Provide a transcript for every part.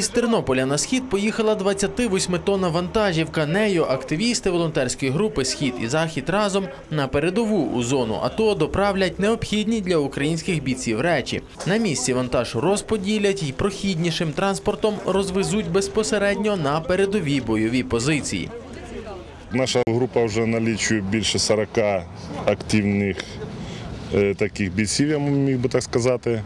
Із Тернополя на схід поїхала 28-тонна вантажівка. Нею активісти волонтерської групи Схід і Захід разом на передову у зону АТО доправлять необхідні для українських бійців речі. На місці вантаж розподілять і прохіднішим транспортом розвезуть безпосередньо на передові бойові позиції. Наша група вже налічує більше 40 активних е, таких бійців, я міг би так сказати.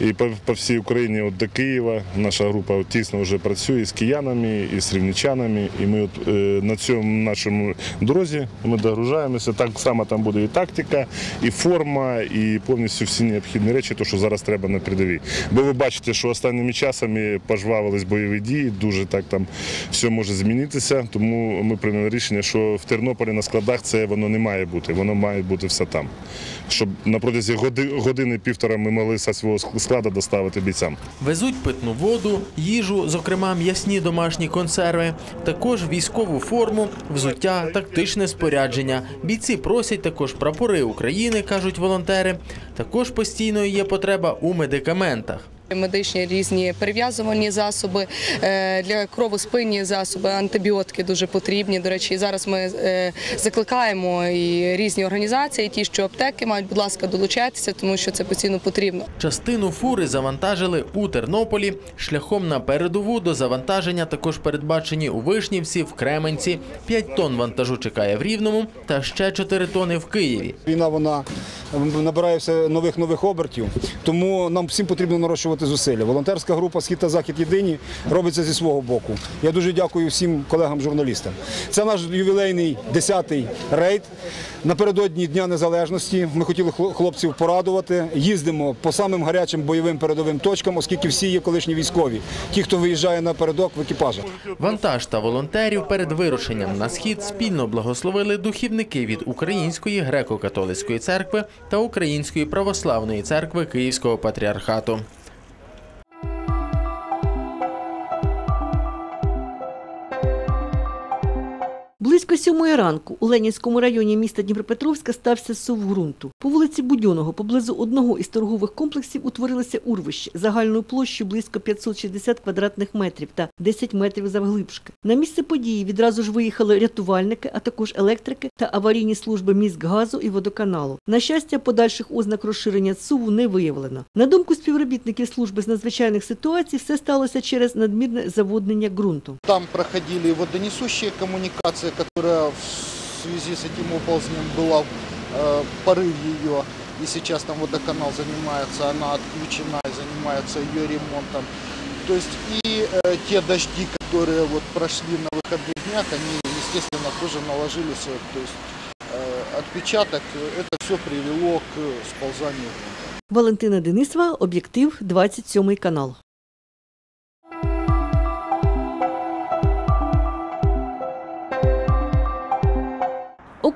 І по, по всій Україні от до Києва наша група от тісно вже працює з киянами, і з рівничанами. І ми от, е, на цьому нашому дорозі ми догружаємося. Так само там буде і тактика, і форма, і повністю всі необхідні речі, то що зараз треба на передовій. Бо ви бачите, що останніми часами пожвавились бойові дії, дуже так там все може змінитися. Тому ми прийняли рішення, що в Тернополі на складах це воно не має бути, воно має бути все там. Щоб на протязі години-півтора ми могли зі свого складу доставити бійцям. Везуть питну воду, їжу, зокрема м'ясні домашні консерви, також військову форму, взуття, тактичне спорядження. Бійці просять також прапори України, кажуть волонтери. Також постійно є потреба у медикаментах. Медичні різні перев'язувальні засоби е, для кровоспинні засоби, антибіотики дуже потрібні. До речі, зараз ми е, закликаємо і різні організації, ті, що аптеки мають, будь ласка, долучайтеся, тому що це постійно потрібно. Частину фури завантажили у Тернополі. Шляхом на передову до завантаження також передбачені у Вишнівці, в Кременці. 5 тонн вантажу чекає в Рівному та ще 4 тони в Києві. Війна вона набирає все нових нових обертів, тому нам всім потрібно нарощувати зусилля. Волонтерська група Схід та Захід єдині робиться зі свого боку. Я дуже дякую всім колегам-журналістам. Це наш ювілейний 10-й рейд. Напередодні Дня Незалежності ми хотіли хлопців порадувати. Їздимо по самим гарячим бойовим передовим точкам, оскільки всі є колишні військові. Ті, хто виїжджає напередок в екіпажах. Вантаж та волонтерів перед вирушенням на схід спільно благословили духівники від Української греко-католицької церкви та Української православної церкви Київського патріархату. Близько сьомої ранку у Ленінському районі міста Дніпропетровська стався сув ґрунту. По вулиці Будьоного, поблизу одного із торгових комплексів, утворилося урвище загальною площею близько 560 квадратних метрів та 10 метрів завглибшки. На місце події відразу ж виїхали рятувальники, а також електрики та аварійні служби міськгазу і водоканалу. На щастя, подальших ознак розширення суву не виявлено. На думку співробітників служби з надзвичайних ситуацій, все сталося через надмірне заводнення ґрунту. Там проходили водонесущие коммуникации, которая в связи с этим оползнем была э, порыв ее. И сейчас там водоканал занимается, она отключена и занимается ее ремонтом. То есть и э, те дожди, которые вот прошли на выходных днях, они, естественно, тоже наложили свой то есть, э, отпечаток. Это все привело к сползанию грунта. Валентина Денисова, об'єктив, 27 канал.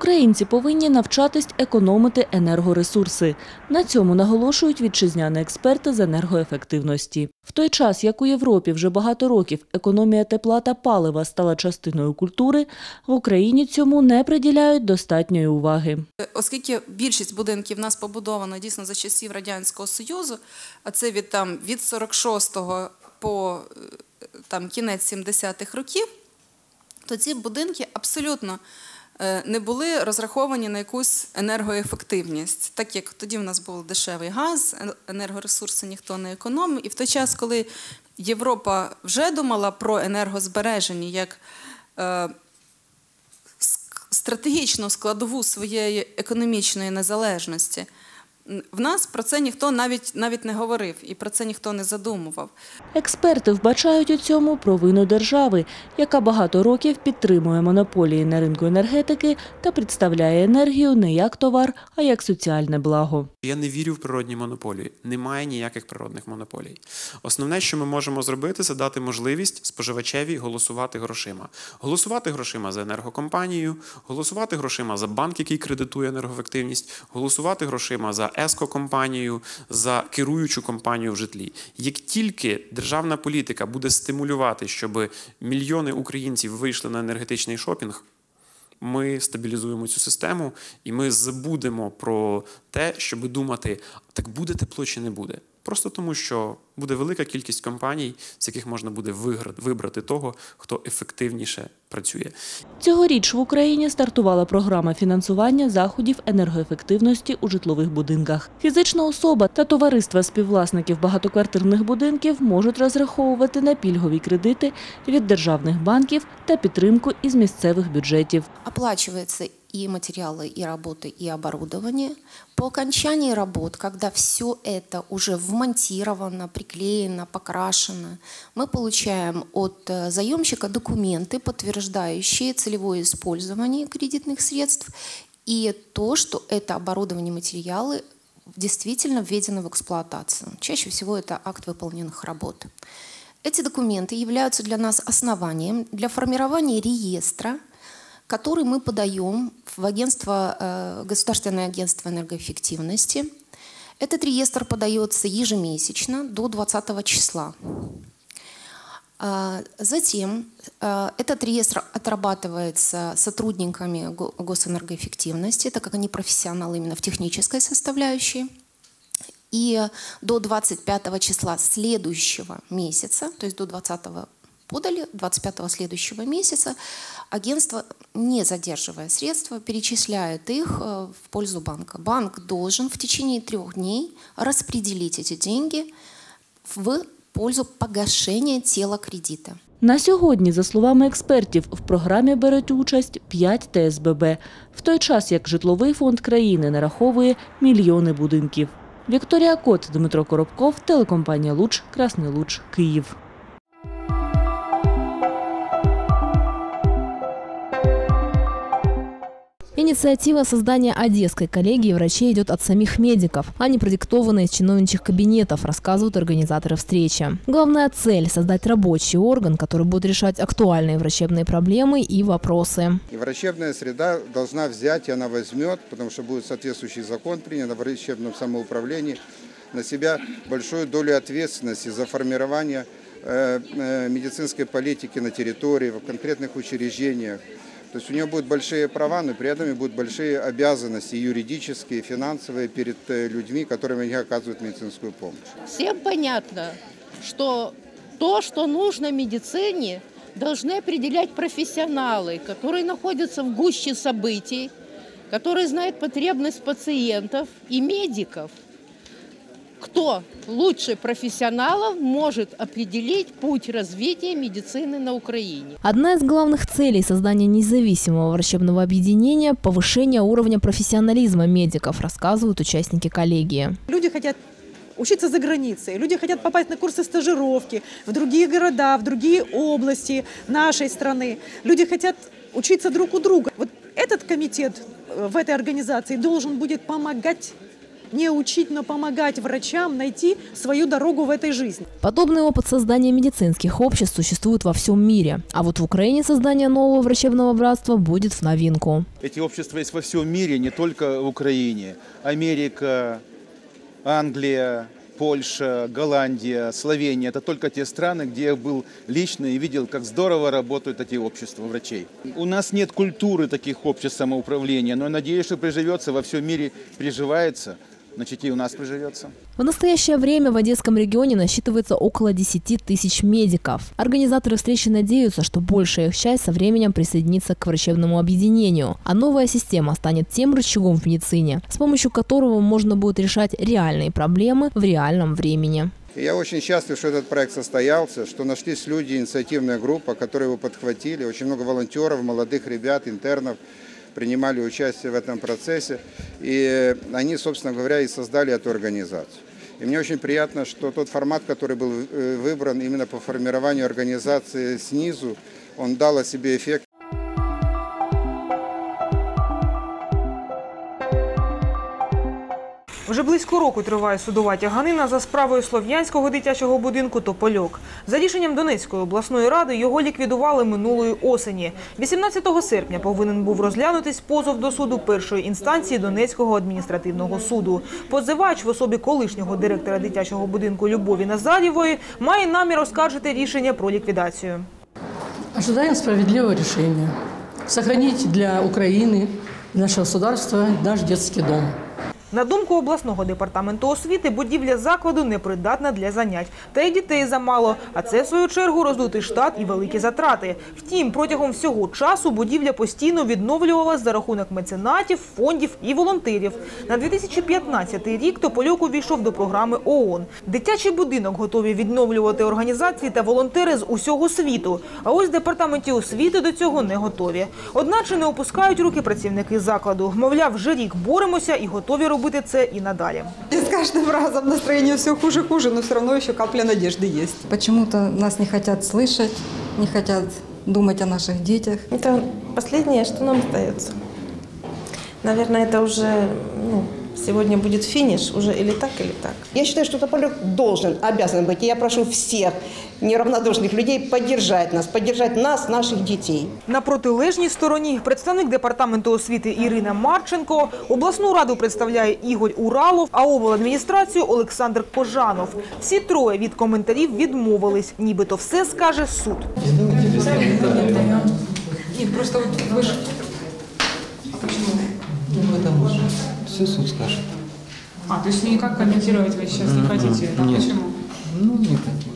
Українці повинні навчатись економити енергоресурси. На цьому наголошують вітчизняні експерти з енергоефективності. В той час, як у Європі вже багато років економія тепла та палива стала частиною культури, в Україні цьому не приділяють достатньої уваги. Оскільки більшість будинків в нас побудовано дійсно за часів Радянського Союзу, а це від, там, від 46-го по е, там, кінець 70-х років, то ці будинки абсолютно не були розраховані на якусь енергоефективність, так як тоді в нас був дешевий газ, е- енергоресурси ніхто не економив. І в той час, коли Європа вже думала про енергозбереження як е, стратегічну складову своєї економічної незалежності. В нас про це ніхто навіть навіть не говорив і про це ніхто не задумував. Експерти вбачають у цьому провину держави, яка багато років підтримує монополії на ринку енергетики та представляє енергію не як товар, а як соціальне благо. Я не вірю в природні монополії. Немає ніяких природних монополій. Основне, що ми можемо зробити, це дати можливість споживачеві голосувати грошима. Голосувати грошима за енергокомпанію, голосувати грошима за банк, який кредитує енергоефективність, голосувати грошима за ескокомпанію, за керуючу компанію в житлі. Як тільки державна політика буде стимулювати, щоб мільйони українців вийшли на енергетичний шопінг. Ми стабілізуємо цю систему, і ми забудемо про те, щоб думати, так буде тепло чи не буде. Просто тому, що буде велика кількість компаній, з яких можна буде вибрати того, хто ефективніше працює. Цьогоріч в Україні стартувала програма фінансування заходів енергоефективності у житлових будинках. Фізична особа та товариства співвласників багатоквартирних будинків можуть розраховувати на пільгові кредити від державних банків та підтримку із місцевих бюджетів. Оплачивается и материалы, и работы, и оборудование. По окончании работ, когда все это уже вмонтировано, приклеено, покрашено, мы получаем от э, заемщика документы, подтверждающие целевое использование кредитных средств и то, что это оборудование, материалы действительно введены в эксплуатацию. Чаще всего это акт выполненных работ. Эти документы являются для нас основанием для формирования реестра, который мы подаем в агентство, э, Государственное агентство энергоэффективности. Этот реестр подается ежемесячно до 20 числа. А, Затем э, этот реестр отрабатывается сотрудниками Го- госэнергоэффективности, так как они профессионалы именно в технической составляющей. И до 25 числа следующего месяца, то есть до 20 подали, 25 следующего месяца агентство, не задерживая средства, перечисляет их э, в пользу банка. Банк должен в течение трех дней распределить эти деньги в пользу погашения тела кредита. На сьогодні, за словами експертів, в програмі беруть участь 5 ТСББ, в той час як житловий фонд країни нараховує мільйони будинків. Вікторія Кот, Дмитро Коробков, телекомпанія Луч, Красний Луч, Київ. Инициатива создания Одесской коллегии врачей идет от самих медиков, а не продиктованная из чиновничьих кабинетов, рассказывают организаторы встречи. Главная цель – создать рабочий орган, который будет решать актуальные врачебные проблемы и вопросы. И врачебная среда должна взять, и она возьмет, потому что будет соответствующий закон принят о врачебном самоуправлении, на себя большую долю ответственности за формирование э, э, медицинской политики на территории, в конкретных учреждениях. То есть у нее будут большие права, но при этом и будут большие обязанности юридические, финансовые перед э, людьми, которым они оказывают медицинскую помощь. Всем понятно, что то, что нужно медицине, должны определять профессионалы, которые находятся в гуще событий, которые знают потребность пациентов и медиков. Кто лучше профессионалов может определить путь развития медицины на Украине? Одна из главных целей создания независимого врачебного объединения – повышение уровня профессионализма медиков, рассказывают участники коллегии. Люди хотят учиться за границей, люди хотят попасть на курсы стажировки в другие города, в другие области нашей страны. Люди хотят учиться друг у друга. Вот этот комитет э, в этой организации должен будет помогать не учить, но помогать врачам найти свою дорогу в этой жизни. Подобный опыт создания медицинских обществ существует во всем мире. А вот в Украине создание нового врачебного братства будет в новинку. Эти общества есть во всем мире, не только в Украине. Америка, Англия, Польша, Голландия, Словения – это только те страны, где я был лично и видел, как здорово работают эти общества врачей. У нас нет культуры таких обществ самоуправления, но я надеюсь, что приживется, во всем мире приживается, значит и у нас приживется. В настоящее время в Одесском регионе насчитывается около 10 тысяч медиков. Организаторы встречи надеются, что большая их часть со временем присоединится к врачебному объединению, а новая система станет тем рычагом в медицине, с помощью которого можно будет решать реальные проблемы в реальном времени. Я очень счастлив, что этот проект состоялся, что нашлись люди, инициативная группа, которые его подхватили. Очень много волонтеров, молодых ребят, интернов принимали участие в этом процессе. И они, собственно говоря, и создали эту организацию. И мне очень приятно, что тот формат, который был э, выбран именно по формированию организации снизу, он дал о себе эффект. Вже близько року триває судова тяганина за справою слов'янського дитячого будинку Топольок. За рішенням Донецької обласної ради його ліквідували минулої осені. 18 серпня повинен був розглянутись позов до суду першої інстанції Донецького адміністративного суду. Позивач в особі колишнього директора дитячого будинку Любові Назарєвої має намір оскаржити рішення про ліквідацію. Ожидаем справедливого решения. Сохранить для Украины, для нашего государства наш детский дом. На думку обласного департаменту освіти, будівля закладу непридатна для занять. Та й дітей замало, а це, в свою чергу, роздутий штат і великі затрати. Втім, протягом всього часу будівля постійно відновлювалась за рахунок меценатів, фондів і волонтерів. На 2015 рік Топольок увійшов до програми ООН. Дитячий будинок готові відновлювати організації та волонтери з усього світу. А ось департаменті освіти до цього не готові. Одначе не опускають руки працівники закладу. Мовляв, вже рік боремося і готові робити це і надалі. И с каждым разом настроение все хуже хуже, но все равно еще капля надежды есть. Почему-то нас не хотят слышать, не хотят думать о наших детях. Это последнее, что нам остается. Наверное, это уже ну, сегодня будет финиш, уже или так, или так. Я считаю, что Тополек должен, обязан быть. И я прошу всех неравнодушных людей поддержать нас, поддержать нас, наших детей. На протилежній стороні представник департаменту освіти Ірина Марченко, обласну раду представляє Ігор Уралов, а обладміністрацію Олександр Кожанов. Всі троє від коментарів відмовились, нібито все скаже суд. Нет, просто вот вы же... А почему? Ну, потому что все суд скажет. А, то есть никак комментировать вы сейчас не хотите? Нет. Почему? Ну, не хотим.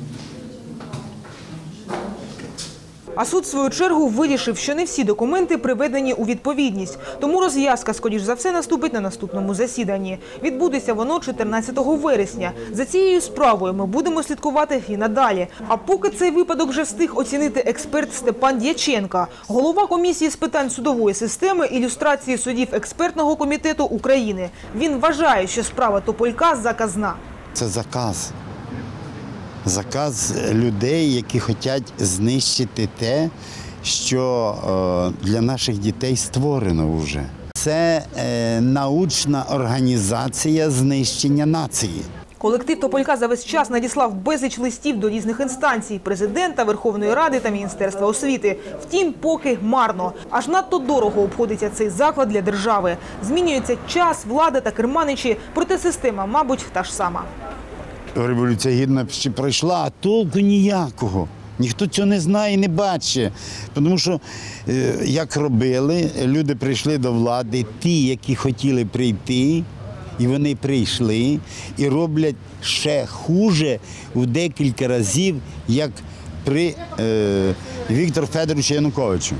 А суд, в свою чергу, вирішив, що не всі документи приведені у відповідність. Тому розв'язка, скоріш за все, наступить на наступному засіданні. Відбудеться воно 14 вересня. За цією справою ми будемо слідкувати і надалі. А поки цей випадок вже встиг оцінити експерт Степан Дяченка, голова комісії з питань судової системи ілюстрації судів експертного комітету України. Він вважає, що справа Тополька заказна. Це заказ. Заказ людей, які хочуть знищити те, що е, для наших дітей створено вже. Це е, научна організація знищення нації. Колектив Тополька за весь час надіслав безліч листів до різних інстанцій – президента, Верховної Ради та Міністерства освіти. Втім, поки марно. Аж надто дорого обходиться цей заклад для держави. Змінюється час, влада та керманичі, проте система, мабуть, та ж сама. Революція гідності пройшла, а толку ніякого. Ніхто цього не знає і не бачить. Тому що, е, як робили, люди прийшли до влади, ті, які хотіли прийти, і вони прийшли, і роблять ще хуже у декілька разів, як при е, Віктору Федоровичу Януковичу.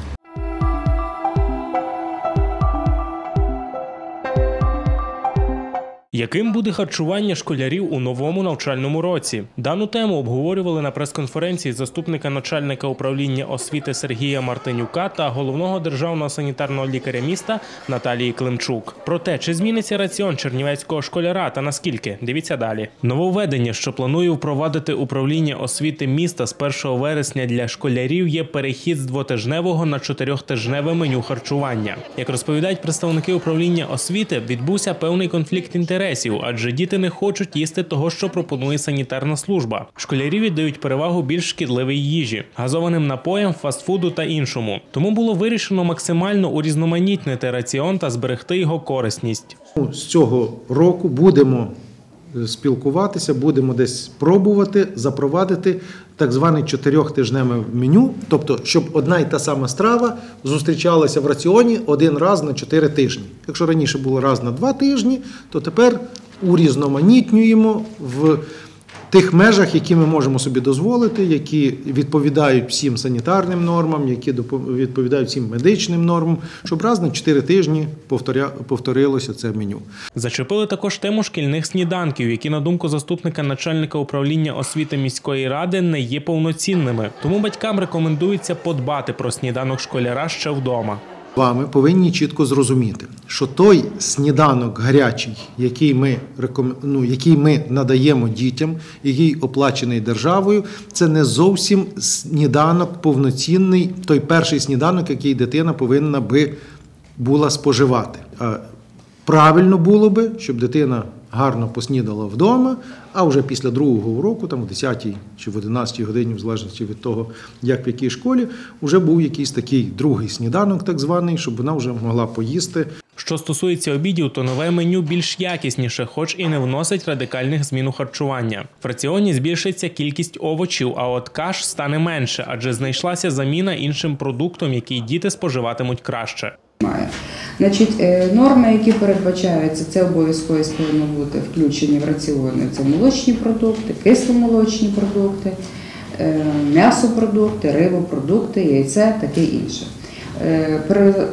Яким буде харчування школярів у новому навчальному році? Дану тему обговорювали на прес-конференції заступника начальника управління освіти Сергія Мартинюка та головного державного санітарного лікаря міста Наталії Климчук. Про те, чи зміниться раціон чернівецького школяра та наскільки, дивіться далі. Нововведення, що планує впровадити управління освіти міста з 1 вересня для школярів, є перехід з двотижневого на чотирьохтижневе меню харчування. Як розповідають представники управління освіти, відбувся певний конфлікт інтересів, адже діти не хочуть їсти того, що пропонує санітарна служба. Школярі віддають перевагу більш шкідливій їжі, газованим напоям, фастфуду та іншому. Тому було вирішено максимально урізноманітнити раціон та зберегти його корисність. Ну, З цього року будемо е, спілкуватися, будемо десь пробувати запровадити так зване чотирьохтижневе меню, тобто, щоб одна й та сама страва зустрічалася в раціоні один раз на чотири тижні. Якщо раніше було раз на два тижні, то тепер урізноманітнюємо в тих межах, які ми можемо собі дозволити, які відповідають всім санітарним нормам, які відповідають всім медичним нормам, щоб раз на чотири тижні повторилося це меню. Зачепили також тему шкільних сніданків, які, на думку заступника начальника управління освіти міської ради, не є повноцінними. Тому батькам рекомендується подбати про сніданок школяра ще вдома. Вами повинні чітко зрозуміти, що той сніданок гарячий, який ми реком... ну, який ми надаємо дітям, який оплачений державою, це не зовсім сніданок повноцінний, той перший сніданок, який дитина повинна би була споживати. Правильно було би, щоб дитина гарно поснідала вдома, а вже після другого уроку, там в 10 чи в 11 годині, в залежності від того, як в якій школі, вже був якийсь такий другий сніданок, так званий, щоб вона вже могла поїсти. Що стосується обідів, то нове меню більш якісніше, хоч і не вносить радикальних змін у харчування. В раціоні збільшиться кількість овочів, а от каш стане менше, адже знайшлася заміна іншим продуктом, який діти споживатимуть краще. Значить, е, норми, які передбачаються, це обов'язково повинно бути включені в раціони. Це молочні продукти, кисломолочні продукти, е, м'ясопродукти, рибопродукти, яйце, таке інше. Е,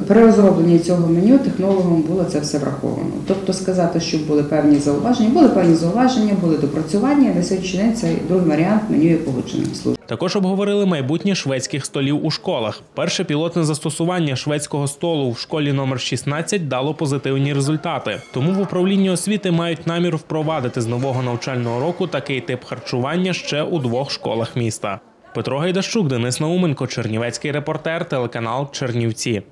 При, розробленні цього меню технологом було це все враховано. Тобто сказати, що були певні зауваження, були певні зауваження, були допрацювання. На сьогоднішній день цей другий варіант меню є погодженим службою. Також обговорили майбутнє шведських столів у школах. Перше пілотне застосування шведського столу в школі номер 16 дало позитивні результати. Тому в управлінні освіти мають намір впровадити з нового навчального року такий тип харчування ще у двох школах міста. Петро Гайдащук, Денис Науменко, Чернівецький репортер, телеканал Чернівці.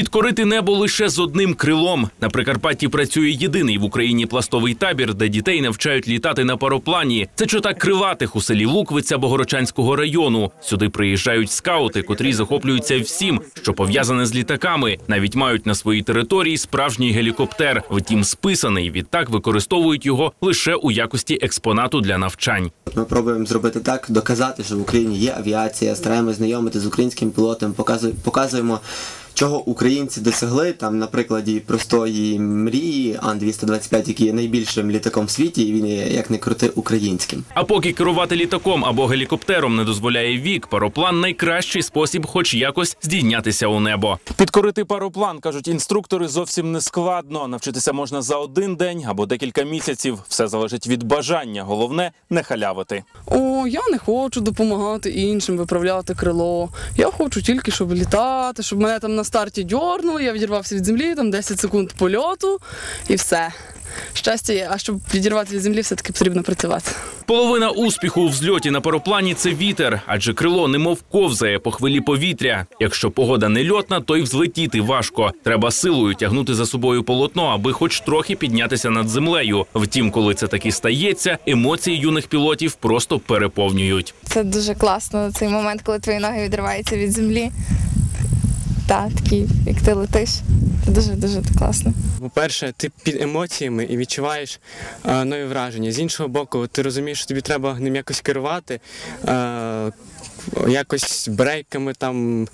Підкорити небо лише з одним крилом. На Прикарпатті працює єдиний в Україні пластовий табір, де дітей навчають літати на пароплані. Це чота крилатих у селі Луквиця Богородчанського району. Сюди приїжджають скаути, котрі захоплюються всім, що пов'язане з літаками. Навіть мають на своїй території справжній гелікоптер. Втім, списаний. Відтак використовують його лише у якості експонату для навчань. Ми пробуємо зробити так, доказати, що в Україні є авіація, стараємося знайомити з українським пілотом, показуємо. Чого українці досягли там на прикладі простої мрії Ан-225, який є найбільшим літаком в світі, і він є як не крути українським. А поки керувати літаком або гелікоптером не дозволяє вік, пароплан найкращий спосіб, хоч якось здійнятися у небо. Підкорити пароплан, кажуть інструктори, зовсім не складно. Навчитися можна за один день або декілька місяців. Все залежить від бажання. Головне не халявити. О, я не хочу допомагати іншим виправляти крило. Я хочу тільки, щоб літати, щоб мене там на старті дьорнули, я відірвався від землі, там 10 секунд польоту і все. Щастя є, а щоб відірвати від землі, все-таки потрібно працювати. Половина успіху у взльоті на пароплані це вітер, адже крило немов ковзає по хвилі повітря. Якщо погода не льотна, то й взлетіти важко. Треба силою тягнути за собою полотно, аби хоч трохи піднятися над землею. Втім, коли це таки стається, емоції юних пілотів просто переповнюють. Це дуже класно, цей момент, коли твої ноги відриваються від землі. Такий, як ти летиш. Це дуже дуже класно. По-перше, ти під емоціями і відчуваєш е, нові враження. З іншого боку, ти розумієш, що тобі треба ним якось керувати, е, якось брейками там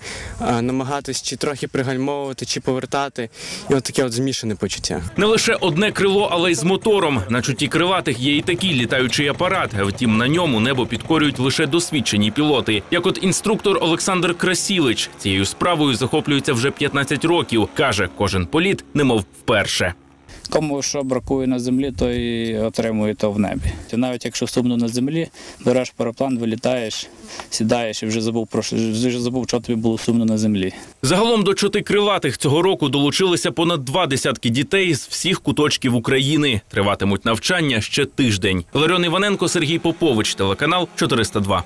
намагатись чи трохи пригальмовувати, чи повертати. І от таке от змішане почуття. Не лише одне крило, але й з мотором. На чуті крилатих є і такий літаючий апарат. Втім, на ньому небо підкорюють лише досвідчені пілоти. Як от інструктор Олександр Красілич цією справою захоплюється вже 15 років. каже, кожен політ немов вперше. Кому що бракує на землі, той отримує то в небі. Ти навіть якщо сумно на землі, береш параплан, вилітаєш, сідаєш і вже забув про вже забув, що тобі було сумно на землі. Загалом до чоти крилатих цього року долучилися понад два десятки дітей з всіх куточків України. Триватимуть навчання ще тиждень. Ларіон Іваненко, Сергій Попович, телеканал 402.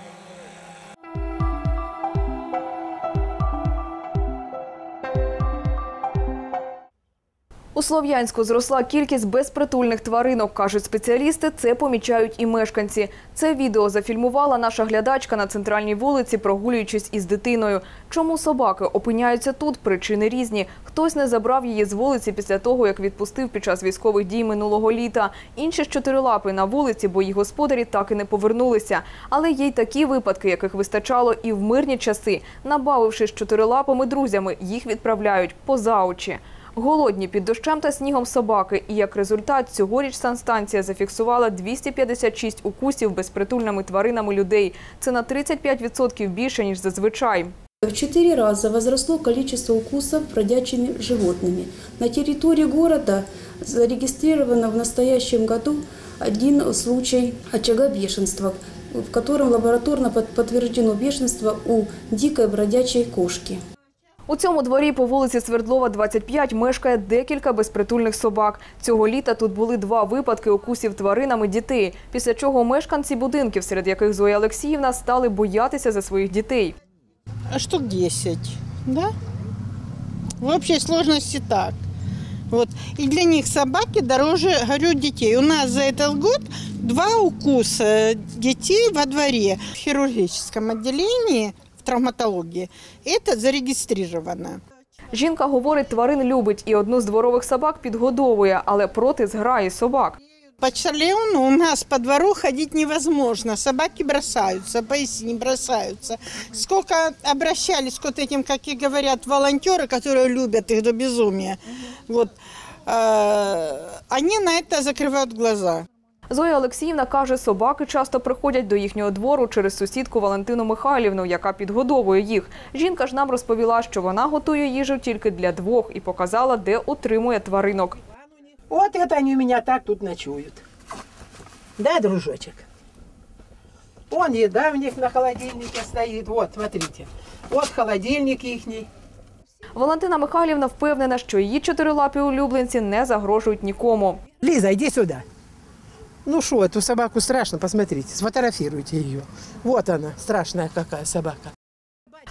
У Слов'янську зросла кількість безпритульних тваринок, кажуть спеціалісти. Це помічають і мешканці. Це відео зафільмувала наша глядачка на центральній вулиці, прогулюючись із дитиною. Чому собаки опиняються тут? Причини різні. Хтось не забрав її з вулиці після того, як відпустив під час військових дій минулого літа. Інші ж чотирилапи на вулиці, бо їх господарі так і не повернулися. Але є й такі випадки, яких вистачало і в мирні часи. Набавившись чотирилапими друзями, їх відправляють поза очі. Голодні під дощем та снігом собаки. І як результат, цьогоріч санстанція зафіксувала 256 укусів безпритульними тваринами людей. Це на 35% більше, ніж зазвичай. В четыре раза возросло количество укусов бродячими животными. На территории города зарегистрировано в настоящем году один случай очага бешенства, в котором лабораторно под- подтверждено бешенство у дикой бродячей кошки. У цьому дворі по вулиці Свердлова, 25, мешкає декілька безпритульних собак. Цього літа тут були два випадки укусів тваринами дітей, після чого мешканці будинків, серед яких Зоя Олексіївна, стали боятися за своїх дітей. А штук 10, да? В общей сложности так. Вот. И для них собаки дороже, говорю, детей. У нас за этот год два укуса детей во дворе. В хирургическом отделении, в травматологии, это зарегистрировано. Жінка говорить, тварин любить і одну з дворових собак підгодовує, але проти зграї собак. Почтальону у нас по двору ходить невозможно. Собаки бросаются, поясни бросаются. Сколько обращались к вот этим, как и говорят, волонтеры, которые любят их до безумия. Вот, э, они на это закрывают глаза. Зоя Олексіївна каже, собаки часто приходять до їхнього двору через сусідку Валентину Михайлівну, яка підгодовує їх. Жінка ж нам розповіла, що вона готує їжу тільки для двох і показала, де утримує тваринок. Вот это они у меня так тут ночуют. Да, дружочек? Вон еда у них на холодильнике стоит. Вот, смотрите. Вот холодильник ихний. Валентина Михайлівна впевнена, що її чотирилапі улюбленці не загрожують нікому. Лиза, иди сюда. Ну что, эту собаку страшно, посмотрите, сфотографируйте ее. Вот она, страшная какая собака.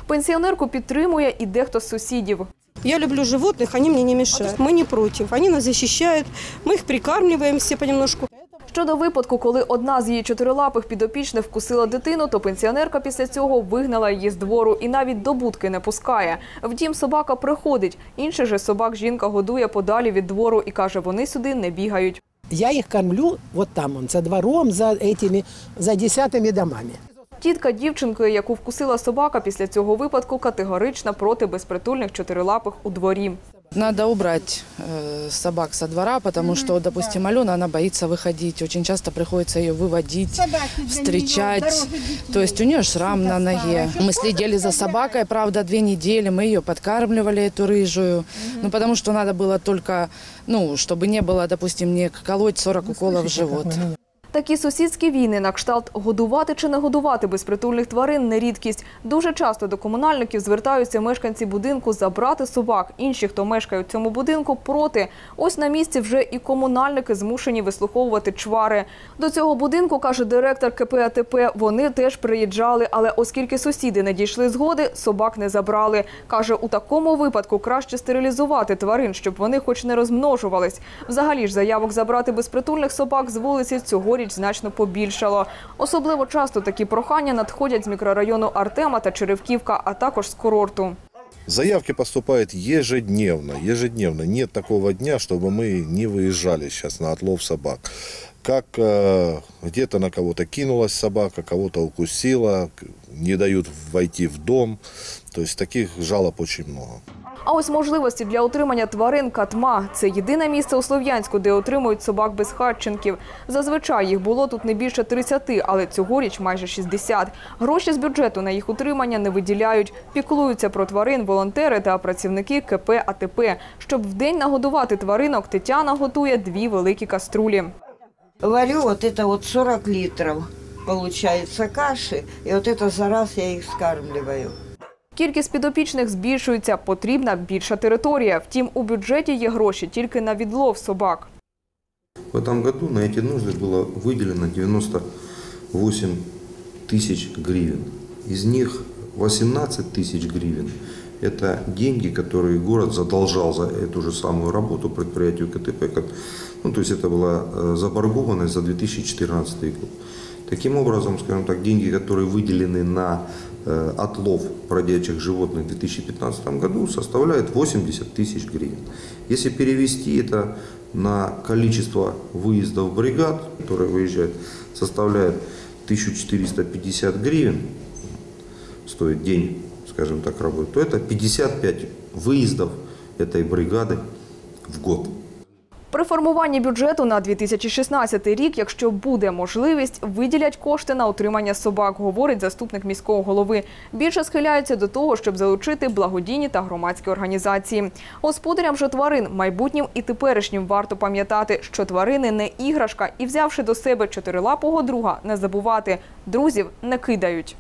Пенсіонерку підтримує і дехто з сусідів. Я люблю животных, они мне не мешают. Мы не против, они нас защищают, мы их прикармливаем все понемножку. Щодо випадку, коли одна з її чотирилапих підопічних вкусила дитину, то пенсіонерка після цього вигнала її з двору і навіть до будки не пускає. Втім, собака приходить. Інших же собак жінка годує подалі від двору і каже, вони сюди не бігають. Я їх кормлю от там, он, за двором, за этими, за десятими домами. Тітка дівчинкою, яку вкусила собака після цього випадку, категорично проти безпритульних чотирилапих у дворі. Надо убрать э, собак со двора, потому что, допустим, Алена, она боится выходить. Очень часто приходится ее выводить, встречать. То есть у нее шрам на ноге. Мы следили за собакой, правда, две недели. Мы ее подкармливали, эту рыжую. Ну, потому что надо было только, ну, чтобы не было, допустим, не колоть 40 уколов в живот. Такі сусідські війни на кшталт годувати чи не годувати безпритульних тварин не рідкість. Дуже часто до комунальників звертаються мешканці будинку забрати собак. Інші, хто мешкає у цьому будинку, проти. Ось на місці вже і комунальники змушені вислуховувати чвари. До цього будинку, каже директор КП АТП, вони теж приїжджали, але оскільки сусіди не дійшли згоди, собак не забрали. Каже, у такому випадку краще стерилізувати тварин, щоб вони хоч не розмножувались. Взагалі ж заявок забрати безпритульних собак з вулиці цьогоріч значно побільшало. Особливо часто такі прохання надходять з мікрорайону Артема та Черевківка, а також з курорту. Заявки поступают ежедневно, ежедневно. Нет такого дня, чтобы мы не выезжали сейчас на отлов собак. Как э, где-то на кого-то кинулась собака, кого-то укусила, не дают войти в дом. То есть таких жалоб очень много. А ось можливості для утримання тварин катма це єдине місце у Слов'янську, де отримують собак без хатченків. Зазвичай їх було тут не більше 30, але цьогоріч майже 60. Гроші з бюджету на їх утримання не виділяють. Піклуються про тварин волонтери та працівники КП АТП. Щоб вдень нагодувати тваринок, Тетяна готує дві великі каструлі. Варю вот это вот 40 литров, получается, каши, и вот это за раз я их скармливаю. Кількість підопічних збільшується, потрібна більша територія. Втім, у бюджеті є гроші тільки на відлов собак. В этом году на эти нужды было выделено 98 тысяч гривен. Из них 18 тысяч гривен – это деньги, которые город задолжал за эту же самую работу предприятию КТП. Ну, то есть это была э, заборгованность за 2014 год. Таким образом, скажем так, деньги, которые выделены на э, отлов бродячих животных в 2015 году, составляют 80 тысяч гривен. Если перевести это на количество выездов бригад, которые выезжают, составляет 1450 гривен, стоит день, скажем так, работы, то это 55 выездов этой бригады в год. При формуванні бюджету на 2016 рік, якщо буде можливість, виділять кошти на утримання собак, говорить заступник міського голови. Більше схиляються до того, щоб залучити благодійні та громадські організації. Господарям же тварин, майбутнім і теперішнім варто пам'ятати, що тварини не іграшка, і взявши до себе чотирилапого друга, не забувати друзів не кидають.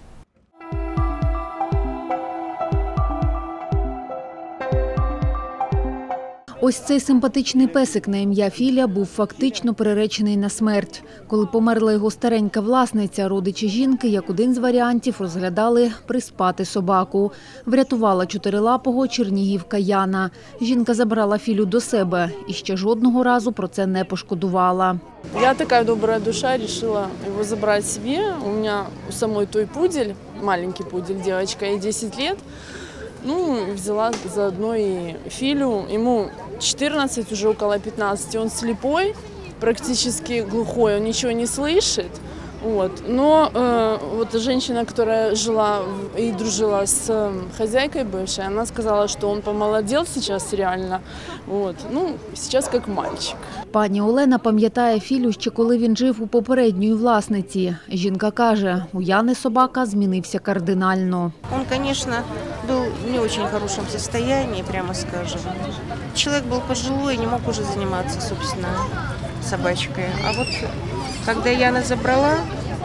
Ось цей симпатичний песик на ім'я Філя був фактично приречений на смерть. Коли померла його старенька власниця, родичі жінки, як один з варіантів, розглядали приспати собаку. Врятувала чотирилапого чернігівка Яна. Жінка забрала Філю до себе і ще жодного разу про це не пошкодувала. Я такая добрая душа, решила его забрать себе. У меня у самой той пудель, маленький пудель, девочка, ей 10 лет. Ну, взяла заодно и Филю. Ему 14, уже около 15. Он слепой, практически глухой, он ничего не слышит. Вот. Но э, вот женщина, которая жила в- и дружила с э, хозяйкой бывшей, она сказала, что он помолодел сейчас реально. Вот. Ну, сейчас как мальчик. Пані Олена пам'ятає Філю ще коли він жив у попередньої власниці. Жінка каже, у Яни собака змінився кардинально. Он, конечно, был в не очень хорошем состоянии, прямо скажем. Человек был пожилой, не мог уже заниматься, собственно, собачкой. А вот когда Яна забрала,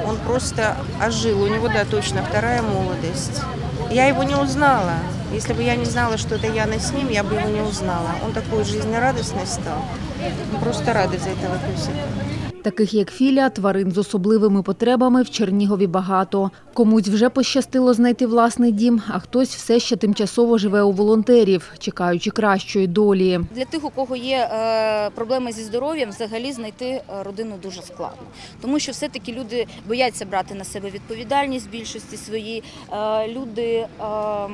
он просто ожил. У него, да, точно, вторая молодость. Я его не узнала. Если бы я не знала, что это Яна с ним, я бы его не узнала. Он такой жизнерадостный стал. Просто рады за этого песика. Таких як Філя, тварин з особливими потребами в Чернігові багато. Комусь вже пощастило знайти власний дім, а хтось все ще тимчасово живе у волонтерів, чекаючи кращої долі. Для тих, у кого є е, проблеми зі здоров'ям, взагалі знайти е, родину дуже складно, тому що все-таки люди бояться брати на себе відповідальність більшості своїй. Е, люди ем,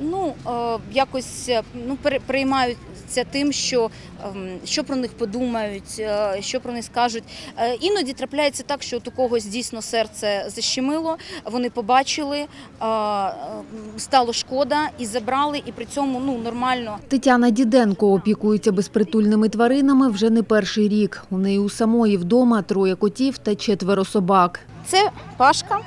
ну, якось ну, пере- переймаються тим, що, ем, що про них подумають, е, що про них скажуть. Е, Іноді трапляється так, що у когось дійсно серце защемило, вони побачили, е, стало шкода і забрали, і при цьому ну, нормально. Тетяна Діденко опікується безпритульними тваринами вже не перший рік. У неї у самої вдома троє котів та четверо собак. Це Пашка.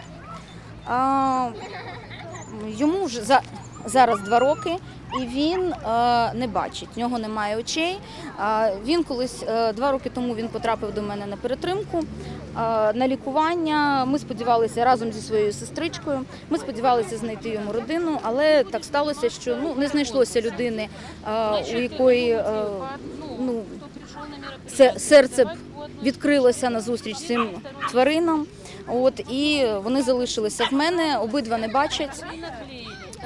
Йому вже за, зараз два роки, і він е, не бачить, в нього немає очей. А, він колись е, два роки тому він потрапив до мене на перетримку. е, На лікування ми сподівалися разом зі своєю сестричкою. Ми сподівалися знайти йому родину, але так сталося, що ну не знайшлося людини, е, у якої е, ну серце б відкрилося на зустріч цим тваринам. От і вони залишилися в мене. Обидва не бачать.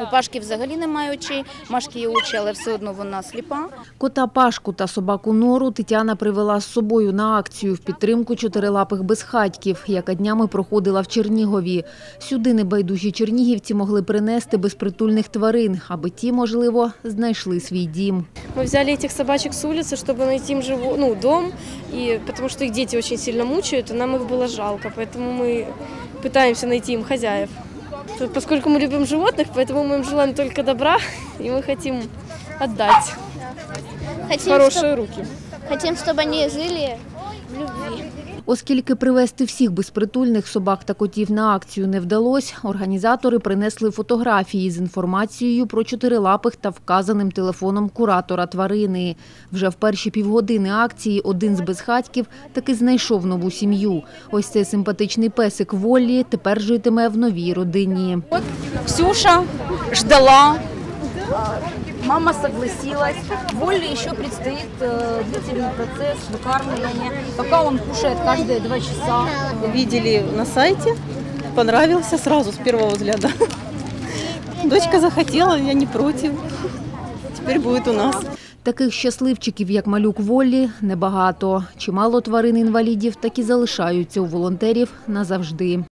У Пашки взагалі немає очей. Машки є очі, але все одно вона сліпа. Кота Пашку та собаку Нору Тетяна привела з собою на акцію в підтримку чотирилапих безхатьків, яка днями проходила в Чернігові. Сюди небайдужі чернігівці могли принести безпритульних тварин, аби ті, можливо, знайшли свій дім. Мы взяли этих собачек с улицы, чтобы найти им живо, ну, дом, и потому что их дети очень сильно мучают, и нам их было жалко, поэтому мы пытаемся найти им хозяев. Поскольку мы любим животных, поэтому мы им желаем только добра, и мы хотим отдать в хорошие руки. Хотим, чтобы они жили в любви. Оскільки привезти всіх безпритульних собак та котів на акцію не вдалося, організатори принесли фотографії з інформацією про чотирилапих та вказаним телефоном куратора тварини. Вже в перші півгодини акції один з безхатьків таки знайшов нову сім'ю. Ось цей симпатичний песик Воллі тепер житиме в новій родині. Ксюша ждала. Мама согласилась. Воле еще предстоит э, длительный процесс выкармливания. Пока он кушает каждые два часа. Видели на сайте, понравился сразу с первого взгляда. Дочка захотела, я не против. Теперь будет у нас. Таких щасливчиків, як малюк Воллі, небагато. Чимало тварин-інвалідів так і залишаються у волонтерів назавжди.